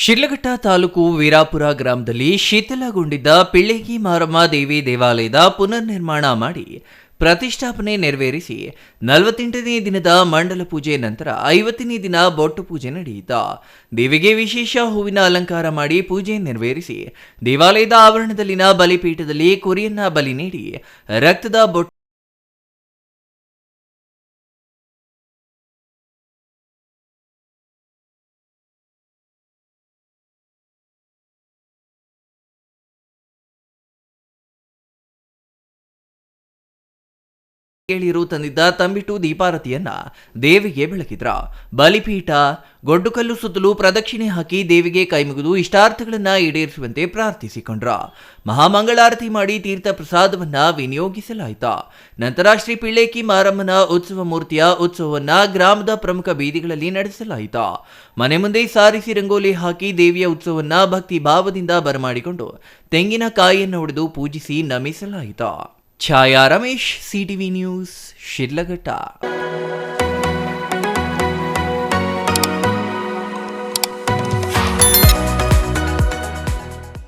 ಶಿಡ್ಲಘಟ್ಟ ತಾಲೂಕು ವೀರಾಪುರ ಗ್ರಾಮದಲ್ಲಿ ಶಿಥಿಲಗೊಂಡಿದ್ದ ಪಿಳ್ಳೆಗಿ ಮಾರಮ್ಮ ದೇವಿ ದೇವಾಲಯದ ಪುನರ್ ನಿರ್ಮಾಣ ಮಾಡಿ ಪ್ರತಿಷ್ಠಾಪನೆ ನೆರವೇರಿಸಿ ನಲವತ್ತೆಂಟನೇ ದಿನದ ಮಂಡಲ ಪೂಜೆ ನಂತರ ಐವತ್ತನೇ ದಿನ ಬೊಟ್ಟು ಪೂಜೆ ನಡೆಯಿತು. ದೇವಿಗೆ ವಿಶೇಷ ಹೂವಿನ ಅಲಂಕಾರ ಮಾಡಿ ಪೂಜೆ ನೆರವೇರಿಸಿ ದೇವಾಲಯದ ಆವರಣದಲ್ಲಿನ ಬಲಿಪೀಠದಲ್ಲಿ ಕುರಿಯನ್ನ ಬಲಿ ನೀಡಿ ರಕ್ತದ ಬೊಟ್ಟು ಕೇಳಿರು ತಂದಿದ್ದ ತಂಬಿಟ್ಟು ದೀಪಾರತಿಯನ್ನ ದೇವಿಗೆ ಬೆಳಕಿದ್ರ ಬಲಿಪೀಠ, ಗೊಡ್ಡುಕಲ್ಲು ಸುತ್ತಲೂ ಪ್ರದಕ್ಷಿಣೆ ಹಾಕಿ ದೇವಿಗೆ ಕೈಮುಗಿದು ಇಷ್ಟಾರ್ಥಗಳನ್ನ ಈಡೇರಿಸುವಂತೆ ಪ್ರಾರ್ಥಿಸಿಕೊಂಡ್ರ. ಮಹಾಮಂಗಳಾರತಿ ಮಾಡಿ ತೀರ್ಥ ಪ್ರಸಾದವನ್ನ ವಿನಿಯೋಗಿಸಲಾಯಿತ. ನಂತರ ಶ್ರೀ ಪಿಳ್ಳೇಕಿ ಮಾರಮ್ಮನ ಉತ್ಸವ ಮೂರ್ತಿಯ ಉತ್ಸವವನ್ನ ಗ್ರಾಮದ ಪ್ರಮುಖ ಬೀದಿಗಳಲ್ಲಿ ನಡೆಸಲಾಯಿತ. ಮನೆ ಮುಂದೆ ಸಾರಿಸಿ ರಂಗೋಲಿ ಹಾಕಿ ದೇವಿಯ ಉತ್ಸವವನ್ನ ಭಕ್ತಿ ಭಾವದಿಂದ ಬರಮಾಡಿಕೊಂಡು ತೆಂಗಿನಕಾಯಿಯನ್ನು ಹೊಡೆದು ಪೂಜಿಸಿ ನಮಿಸಲಾಯಿತು. Chaya Ramesh CTV news Shidlaghatta